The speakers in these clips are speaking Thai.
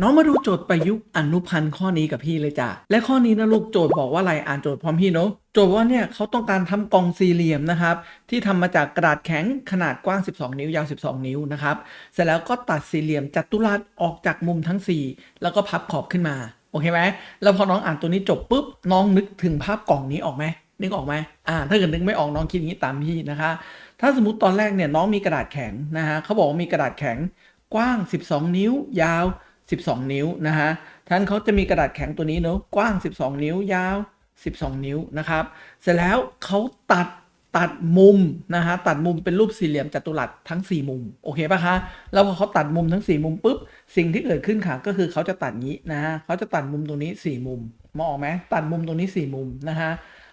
น้องมาดูโจทย์ประยุกต์อนุพันธ์ข้อนี้กับพี่เลยจ้ะ และข้อนี้นะลูกโจทย์บอกว่าอะไรอ่านโจทย์พร้อมพี่เนาะโจทย์ว่าเนี่ยเขาต้องการทำกล่องสี่เหลี่ยมนะครับ ที่ทำมาจากกระดาษแข็งขนาดกว้าง 12 นิ้วยาว 12 นิ้วนะครับ เสร็จแล้วก็ตัดสี่เหลี่ยมจัตุรัสออกจากมุมทั้ง 4 แล้วก็พับขอบขึ้นมาโอเคไหมแล้วพอน้องอ่านตัวนี้จบปุ๊บน้องนึกถึงภาพกล่องนี้ออกไหมนึกออกไหมอ่า ถ้าเกิดนึกไม่ออกน้องคิดอย่างนี้ตามพี่นะคะ ถ้าสมมติตอนแรกเนี่ยน้องมีกระดาษแข็งนะฮะเขาบอกว่ามีกระดาษแข็งกว้าง 12 นิ้วยาว 12 นิ้วนะฮะท่านเขาจะมีกระดาษแข็งตัวนี้เนอะกว้าง 12 นิ้วยาว 12 นิ้วนะครับ เสร็จแล้วเขาตัดตัดมุมนะฮะตัดมุมเป็นรูปสี่เหลี่ยมจัตุรัสทั้ง 4 มุมโอเคปะคะแล้วพอเขาตัดมุมทั้ง 4 มุมปุ๊บสิ่งที่เกิดขึ้นค่ะก็คือเขาจะตัดงี้นะฮะเขาจะตัดมุมตรงนี้ 4 มุมมองออกไหมตัดมุมตรงนี้ 4 มุมนะฮะ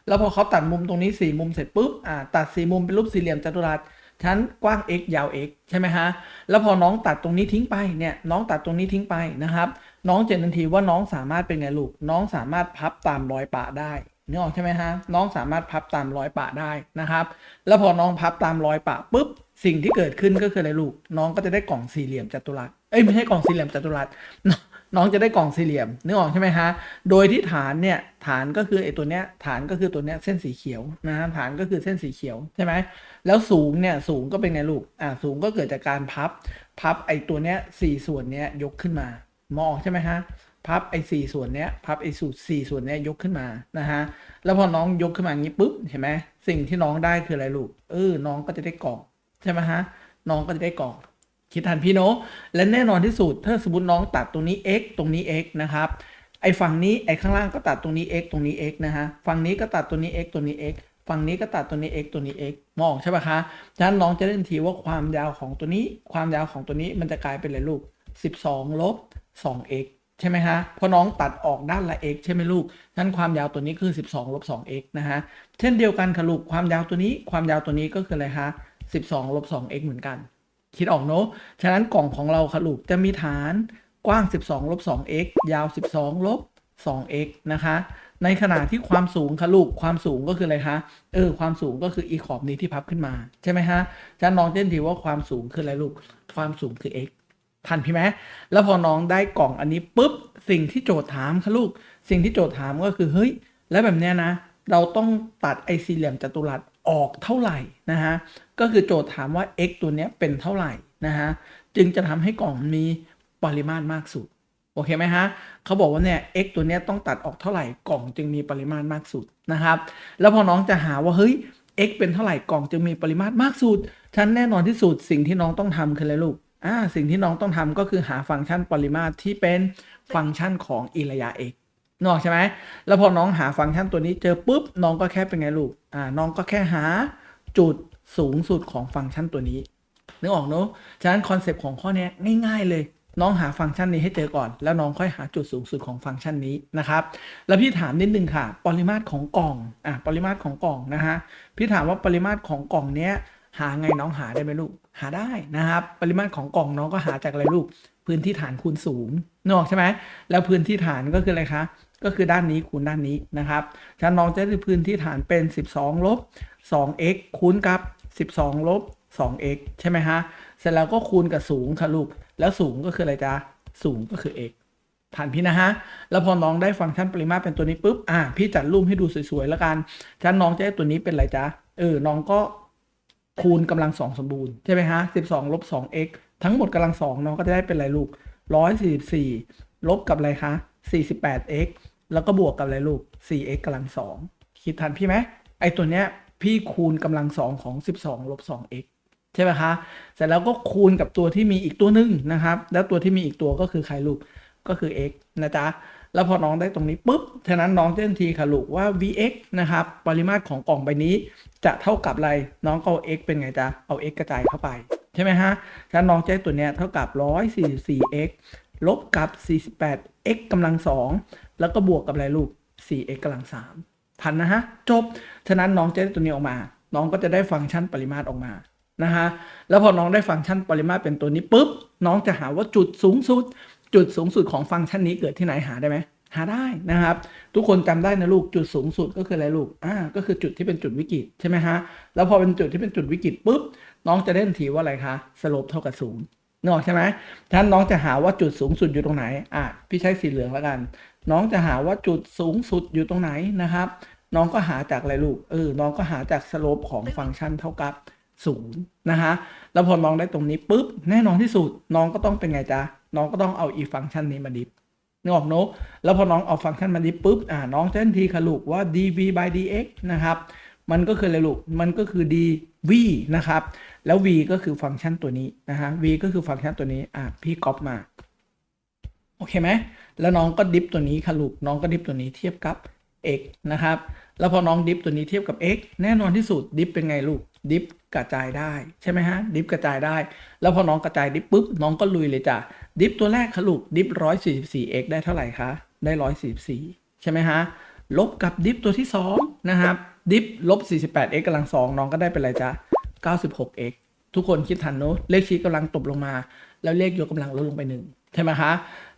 แล้วพอเขาตัดมุมตรงนี้ 4 มุมเสร็จปุ๊บอ่าตัด 4 มุมเป็นรูปสี่เหลี่ยมจัตุรัส ชั้นกว้าง x ยาว x ใช่ไหมฮะ แล้วพอน้องตัดตรงนี้ทิ้งไปเนี่ยน้องตัดตรงนี้ทิ้งไปนะครับ น้องเจนทันทีว่าน้องสามารถเป็นไงลูก น้องสามารถพับตามรอยปะได้นึกออกใช่ไหมฮะ น้องสามารถพับตามรอยปะได้นะครับ แล้วพอน้องพับตามรอยปะปุ๊บสิ่งที่เกิดขึ้นก็คืออะไรลูก น้องก็จะได้กล่องสี่เหลี่ยมจัตุรัส เอ้ยไม่ใช่กล่องสี่เหลี่ยมจัตุรัส น้องจะได้กล่องสี่เหลี่ยมนึกออกใช่ไหมฮะ โดยที่ฐานเนี่ยฐานก็คือไอ้ตัวเนี้ยฐานก็คือตัวเนี้ยเส้นสีเขียวนะฮะฐานก็คือเส้นสีเขียวใช่ไหมแล้วสูงเนี่ยสูงก็เป็นไงลูกอ่าสูงก็เกิดจากการพับ พับไอ้ตัวเนี้ยสี่ส่วนเนี้ยยกขึ้นมามองออกใช่ไหมฮะพับไอ้สี่ส่วนเนี้ยพับไอ้สูตรสี่ส่วนเนี้ยยกขึ้นมานะฮะแล้วพอน้องยกขึ้นมาอย่างนี้ปุ๊บเห็นไหมสิ่งที่น้องได้คืออะไรลูกเออน้องก็จะได้กล่องใช่ไหมฮะน้องก็จะได้กล่อง คิดทันพี่โนอะและแน่นอนที่สุดถ้าสมมติน้องตัดตรงนี้ x ตรงนี้ x นะครับไอ้ฝั่งนี้ไอ้ข้างล่างก็ตัดตรงนี้ x ตรงนี้ x นะฮะฝั่งนี้ก็ตัดตัวนี้ x ตัวนี้ x ฝั่งนี้ก็ตัดตัวนี้ x ตัวนี้ x มองใช่ปะคะฉะนั้นน้องจะได้ทันทีว่าความยาวของตัวนี้ ความยาวของตัวนี้มันจะกลายเป็นอะไรลูก 12ลบ 2x ใช่ไหมฮะเพราะน้องตัดออกด้านละ x ใช่ไหมลูกฉะนั้นความยาวตัวนี้คือ 12ลบ 2x นะฮะเช่นเดียวกันค่ะลูกความยาวตัวนี้ ความยาวตัวนี้ก็คืออะไรคะ12ลบ 2x เหมือนกัน คิดออกเนอะฉะนั้นกล่องของเราค่ะลูกจะมีฐานกว้าง 12ลบ 2x ยาว 12ลบ 2x นะคะ ในขณะที่ความสูงค่ะลูกความสูงก็คืออะไรคะ เออ ความสูงก็คืออีขอบนี้ที่พับขึ้นมา ใช่ไหมฮะฉะนั้นน้องเต้นทีว่าความสูงคืออะไรลูก ความสูงคือ x ทันพี่ไหมแล้วพอน้องได้กล่องอันนี้ปุ๊บ สิ่งที่โจทย์ถามค่ะลูก สิ่งที่โจทย์ถามก็คือ เฮ้ย แล้วแบบเนี้ยนะ เราต้องตัดไอสี่เหลี่ยมจัตุรัส ออกเท่าไหร่นะฮะก็คือโจทย์ถามว่า x ตัวเนี้ยเป็นเท่าไหร่นะฮะจึงจะทำให้กล่องมีปริมาตรมากสุดโอเคไหมฮะเขาบอกว่าเนี่ย x ตัวเนี้ยต้องตัดออกเท่าไหร่กล่องจึงมีปริมาตรมากสุดนะครับ แล้วพอน้องจะหาว่าเฮ้ย x เป็นเท่าไหร่กล่องจึงมีปริมาตรมากสุดฉันแน่นอนที่สุดสิ่งที่น้องต้องทำคืออะไรลูกอ่าสิ่งที่น้องต้องทำก็คือหาฟังก์ชันปริมาตรที่เป็นฟังก์ชันของอิระยะ x นอกใช่ไหมแล้วพอน้องหาฟังก์ชันตัวนี้เจอปุ๊บน้องก็แค่เป็นไงลูกอ่าน้องก็แค่หาจุดสูงสุดของฟังก์ชันตัวนี้นึกออกเนอะฉะนั้นคอนเซปต์ของข้อนี้ง่ายๆเลยน้องหาฟังก์ชันนี้ให้เจอก่อน แล้วน้องค่อยหาจุดสูงสุดของฟังก์ชันนี้นะครับ แล้วพี่ถามนิดนึงค่ะ ปริมาตรของกล่องอะปริมาตรของกล่องนะฮะพี่ถามว่าปริมาตรของกล่องเนี้ยหาไงน้องหาได้ไหมลูกหาได้นะครับ ปริมาตรของกล่องน้องก็หาจากอะไรลูก พื้นที่ฐานคูณสูงนอกใช่ไหมแล้วพื้นที่ฐานก็คืออะไรคะ ก็คือด้านนี้คูณด้านนี้นะครับฉะนั้นน้องจะได้พื้นที่ฐานเป็น 12 ลบ 2x คูณกับ 12 ลบ 2x ใช่ไหมฮะ เสร็จแล้วก็คูณกับสูงค่ะลูก แล้วสูงก็คืออะไรจ๊ะ สูงก็คือ x ผ่านพี่นะฮะ แล้วพอน้องได้ฟังก์ชันปริมาตรเป็นตัวนี้ปุ๊บ อะพี่จัดรูปให้ดูสวยๆแล้วกันฉะนั้นน้องจะได้ตัวนี้เป็นอะไรจ๊ะ เออ น้องก็คูณกำลังสองสมบูรณ์ใช่ไหมฮะ12ลบ 2x ทั้งหมดกำลังสองน้องก็จะได้เป็นอะไรลูก144ลบกับอะไรคะ 48x แแล้วก็บวกกับอะไรลูก 4x กำลังสองคิดทันพี่ไหมไอตัวเนี้ยพี่คูณกำลังสองของ 12ลบ 2x ใช่ไหมคะ เสร็จแล้วก็คูณกับตัวที่มีอีกตัวหนึ่งนะครับ แล้วตัวที่มีอีกตัวก็คือใครลูก ก็คือ x นะจ๊ะ แล้วพอน้องได้ตรงนี้ปุ๊บ ฉะนั้นน้องเจ้นทีค่ะลูกว่า vx นะครับ ปริมาตรของกล่องใบนี้จะเท่ากับอะไร น้องก็เอา x เป็นไงจ๊ะ เอา x กระจายเข้าไป ใช่ไหมฮะ ฉะนั้นน้องจะได้ตัวเนี้ยเท่ากับ 144x ลบกับ 48x กำลังสอง แล้วก็บวกกับอะไรลูก 4x กำลังสามทันนะฮะ จบ ฉะนั้นน้องจะได้ตัวนี้ออกมา น้องก็จะได้ฟังก์ชันปริมาตรออกมานะฮะแล้วพอน้องได้ฟังก์ชันปริมาตรเป็นตัวนี้ปุ๊บ น้องจะหาว่าจุดสูงสุด จุดสูงสุดของฟังก์ชันนี้เกิดที่ไหนหาได้ไหมหาได้นะครับ ทุกคนจำได้นะลูกจุดสูงสุดก็คืออะไรลูกอ่าก็คือจุดที่เป็นจุดวิกฤตใช่ไหมฮะแล้วพอเป็นจุดที่เป็นจุดวิกฤตปุ๊บน้องจะได้ทันทีว่าอะไรคะสโลปเท่ากับศูนย์นึกออกใช่ไหมฉะนั้นน้องจะหาว่าจุดสูงสุดอยู่ตรงไหนอะพี่ใช้สีเหลืองแล้วกัน น้องจะหาว่าจุดสูงสุดอยู่ตรงไหนนะครับ น้องก็หาจากอะไรลูกเออน้องก็หาจากสโลปของฟังก์ชันเท่ากับศูนย์นะฮะแล้วพอน้องได้ตรงนี้ปุ๊บแน่นอนที่สุด น้องก็ต้องเป็นไงจ๊ะน้องก็ต้องเอาอีฟังก์ชันนี้มาดิฟนึกออกเนอะแล้วพอน้องเอาฟังก์ชันมาดิฟปุ๊บอ่าน้องจะทันทีค่ะลูกว่า dv by dx นะครับมันก็คืออะไรลูก มันก็คือ dv นะครับ แล้ว v ก็คือฟังก์ชันตัวนี้นะฮะ v ก็คือฟังก์ชันตัวนี้ อะ พี่ก๊อปมา โอเคไหม แล้วน้องก็ดิฟตัวนี้ค่ะลูกน้องก็ดิฟตัวนี้เทียบกับ x นะครับ แล้วพอน้องดิฟตัวนี้เทียบกับ x แน่นอนที่สุดดิฟเป็นไงลูกดิฟกระจายได้ใช่ไหมฮะดิฟกระจายได้ แล้วพอน้องกระจายดิฟปุ๊บน้องก็ลุยเลยจ้ะดิฟตัวแรกค่ะลูกดิฟ144 x ได้เท่าไหร่คะได้144ใช่ไหมฮะลบกับดิฟตัวที่2นะครับดิฟลบ48 x กำลัง2น้องก็ได้เป็นอะไรจ๊ะ96 x ทุกคนคิดทันเนอะเลขชี้กำลังตบลงมา แล้วเลขยกกำลังลดลงไปหนึ่งใช่ไหมคะ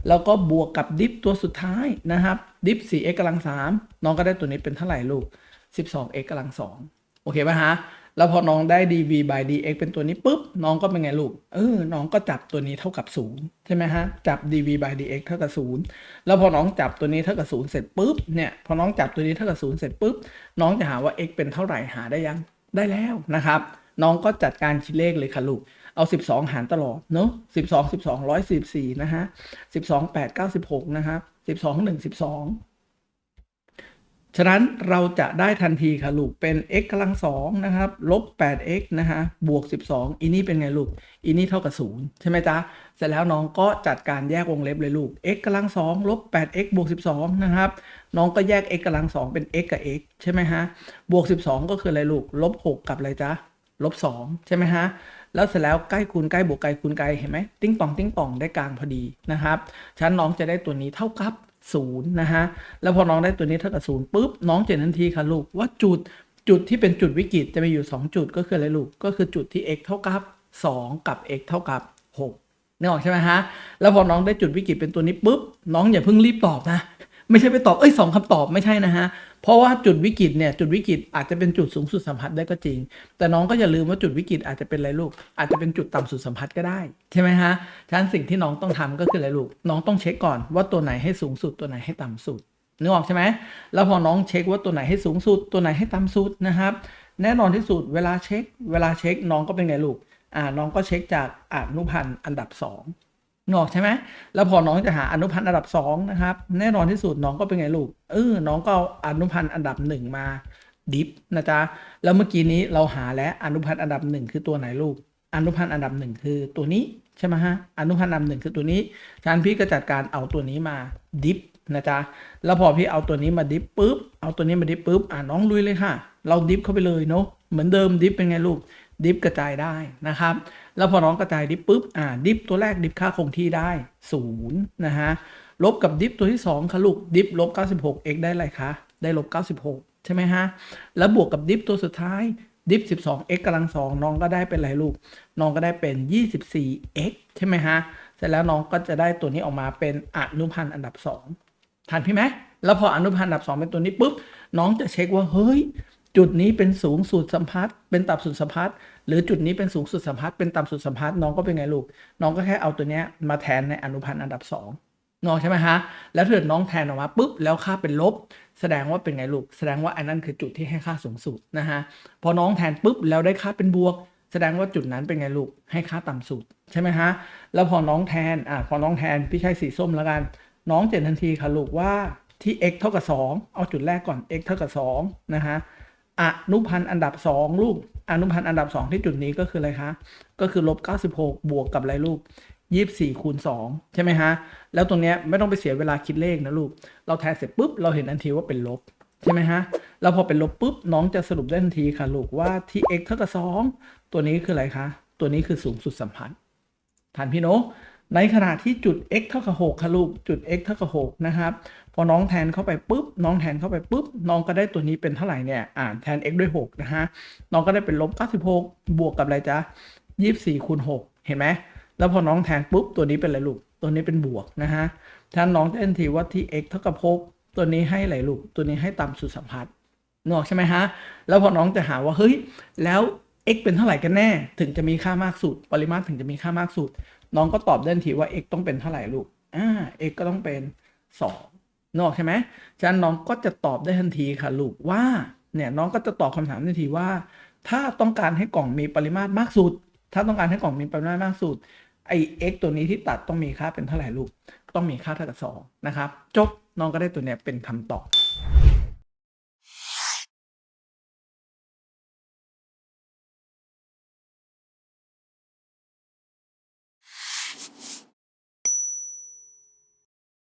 แล้วก็บวกกับดิฟตัวสุดท้ายนะครับ ดิฟ 4x กำลัง 3 น้องก็ได้ตัวนี้เป็นเท่าไหร่ลูก 12x กำลัง 2 โอเคไหมฮะ แล้วพอน้องได้ dv by dx เป็นตัวนี้ปุ๊บ น้องก็เป็นไงลูก เออ น้องก็จับตัวนี้เท่ากับ 0 ใช่ไหมฮะ จับ dv by dx เท่ากับ 0 แล้วพอน้องจับตัวนี้เท่ากับ 0 เสร็จปุ๊บ เนี่ย พอน้องจับตัวนี้เท่ากับ 0 เสร็จปุ๊บ น้องจะหาว่า x เป็นเท่าไหร่ หาได้ยัง ได้แล้วนะครับ น้องก็จัดการคิดเลขเลยค่ะลูก เอา 12 หารตลอดเนาะ12 12 144นะฮะ12 8 96นะครับ12 1 12 ฉะนั้นเราจะได้ทันทีค่ะลูกเป็น x กำลังสองนะครับลบ 8x นะฮะบวก 12อีนี่เป็นไงลูกอีนี่เท่ากับ 0 ใช่ไหมจ๊ะ เสร็จแล้วน้องก็จัดการแยกวงเล็บเลยลูก x กำลังสองลบ 8x บวก 12 นะครับ น้องก็แยก x กำลังสองเป็น x กับ x ใช่ไหมฮะบวก 12 ก็คืออะไรลูกลบ 6 กับอะไรจ๊ะลบ 2 ใช่ไหมฮะ แล้วเสร็จแล้วใกล้คูณใกล้บวกไกลคูณไกลเห็นไหมติ้งป่องติ้งป่องได้กลางพอดีนะครับฉะนั้นน้องจะได้ตัวนี้เท่ากับศูนย์นะฮะแล้วพอน้องได้ตัวนี้เท่ากับศูนย์ปุ๊บน้องเจนทันทีค่ะลูกว่าจุดจุดที่เป็นจุดวิกฤตจะมีอยู่ 2 จุดก็คืออะไรลูกก็คือจุดที่ x เท่ากับ 2 กับ x เท่ากับ6นึกออกใช่ไหมฮะแล้วพอน้องได้จุดวิกฤตเป็นตัวนี้ปุ๊บน้องอย่าเพิ่งรีบตอบนะ ไม่ใช่ไปตอบเอ้ยสองคำตอบไม่ใช่นะฮะ เพราะว่าจุดวิกฤตเนี่ยจุดวิกฤตอาจจะเป็นจุดสูงสุดสัมผัสได้ก็จริง แต่น้องก็อย่าลืมว่าจุดวิกฤตอาจจะเป็นอะไรลูก อาจจะเป็นจุดต่ำสุดสัมผัสก็ได้ใช่ไหมฮะฉะนั้นสิ่งที่น้องต้องทำก็คืออะไรลูก น้องต้องเช็คก่อนว่าตัวไหนให้สูงสุดตัวไหนให้ต่ำสุดนึกออกใช่ไหมแล้วพอน้องเช็คว่าตัวไหนให้สูงสุด ตัวไหนให้ต่ำสุดนะครับ แน่นอนที่สุดเวลาเช็ค เวลาเช็คน้องก็เป็นไงลูกอ่าน้องก็เช็คจากอนุพันธ์อันดับสอง นออกใช่ไหมแล้วพอน้องจะหาอนุพันธ์อันดับสองนะครับ แน่นอนที่สุดน้องก็เป็นไงลูกเออน้องก็เอาอนุพันธ์อันดับหนึ่งมาดิฟนะจ๊ะแล้วเมื่อกี้นี้เราหาแล้วอนุพันธ์อันดับหนึ่งคือตัวไหนลูกอนุพันธ์อันดับหนึ่งคือตัวนี้ใช่ไหมฮะอนุพันธ์อันดับหนึ่งคือตัวนี้ฉะนันพี่ก็จัดการเอาตัวนี้มาดิฟนะจ๊ะแล้วพอพี่เอาตัวนี้มาดิฟปุ๊บเอาตัวนี้มาดิฟปุ๊บอ่าน้องลุยเลยค่ะ เราดิฟเข้าไปเลยเนาะเหมือนเดิมดิฟเป็นไงลูกดิฟกระจายได้นะครับ แล้วพอน้องกระจายดิฟปุ๊บอ่าดิฟตัวแรกดิฟค่าคงที่ได้ศูนย์นะฮะลบกับดิฟตัวที่2ค่ะลูกดิฟลบ96 x ได้อะไรคะได้ลบ96 ใช่ไหมฮะ แล้วบวกกับดิฟตัวสุดท้ายดิฟ12 x กำลังสองน้องก็ได้เป็นอะไรลูก น้องก็ได้เป็น 24 x ใช่ไหมฮะ เสร็จแล้วน้องก็จะได้ตัวนี้ออกมาเป็นอนุพันธ์อันดับ 2 ทันพี่ไหมแล้วพออนุพันธ์อันดับ 2 เป็นตัวนี้ปุ๊บ น้องจะเช็คว่าเฮ้ย จุดนี้เป็นสูงสุดสัมพัทธ์เป็นต่ำสุดสัมพัทธ์หรือจุดนี้เป็นสูงสุดสัมพัทธ์เป็นต่ำสุดสัมพัทธ์น้องก็เป็นไงลูก น้องก็แค่เอาตัวเนี้ยมาแทนในอนุพันธ์อันดับ2น้องใช่ไหมฮะแล้วถ้าเกิดน้องแทนออกมาปุ๊บแล้วค่าเป็นลบ แสดงว่าเป็นไงลูก แสดงว่าอันนั้นคือจุดที่ให้ค่าสูงสุดนะฮะพอน้องแทนปุ๊บแล้วได้ค่าเป็นบวก แสดงว่าจุดนั้นเป็นไงลูกให้ค่าต่ำสุดใช่ไหมฮะแล้วพอน้องแทนอ่าพอน้องแทนพี่ใช้สีส้มแล้วกัน น้องเจนทันทีค่ะลูกว่าที่ x เท่ากับ 2 เอาจุดแรกก่อน x เท่ากับ2นะฮะ อนุพันธ์อันดับ2ลูกอนุพันธ์อันดับ2ที่จุดนี้ก็คืออะไรคะ ก็คือลบ96บวกกับอะไรลูก24คูณ2ใช่ไหมฮะ แล้วตรงเนี้ยไม่ต้องไปเสียเวลาคิดเลขนะลูก เราแทนเสร็จปุ๊บเราเห็นทันทีว่าเป็นลบใช่ไหมฮะ แล้วพอเป็นลบปุ๊บน้องจะสรุปได้ทันทีค่ะลูกว่าที่ x เท่ากับ2ตัวนี้คืออะไรคะ ตัวนี้คือสูงสุดสัมพันธ์ทันพี่โน ในขณะที่จุด x เท่ากับ6ค่ะลูกจุด x เท่ากับ6นะครับ พอน้องแทนเข้าไปปุ๊บ น้องแทนเข้าไปปุ๊บ น้องก็ได้ตัวนี้เป็นเท่าไหร่เนี่ยอ่าแทน x ด้วย6นะฮะ น้องก็ได้เป็นลบ96 บวกกับอะไรจ๊ะ24คูณ6เห็นไหม แล้วพอน้องแทนปุ๊บ ตัวนี้เป็นอะไรลูก ตัวนี้เป็นบวกนะฮะถ้าน้องจะเอ็นทีว่าที่ x เท่ากับ6ตัวนี้ให้อะไรลูก ตัวนี้ให้ต่ำสุดสัมพัทธ์นึกออกใช่ไหมฮะ แล้วพอน้องจะหาว่าเฮ้ย แล้ว x เป็นเท่าไหร่กันแน่ ถึงจะมีค่ามากสุด ปริมาตรถึงจะมีค่ามากสุด น้องก็ตอบได้ทันทีว่า x ต้องเป็นเท่าไหร่ลูกอ่า x ก็ต้องเป็น2นอกใช่ไหมฉะนั้นน้องก็จะตอบได้ทันทีค่ะลูกว่าเนี่ยน้องก็จะตอบคำถามทันทีว่า ถ้าต้องการให้กล่องมีปริมาตรมากสุด ถ้าต้องการให้กล่องมีปริมาตรมากสุดไอ x ตัวนี้ที่ตัดต้องมีค่าเป็นเท่าไหร่ลูก ต้องมีค่าเท่ากับ2นะครับ จบน้องก็ได้ตัวเนี้ยเป็นคำตอบ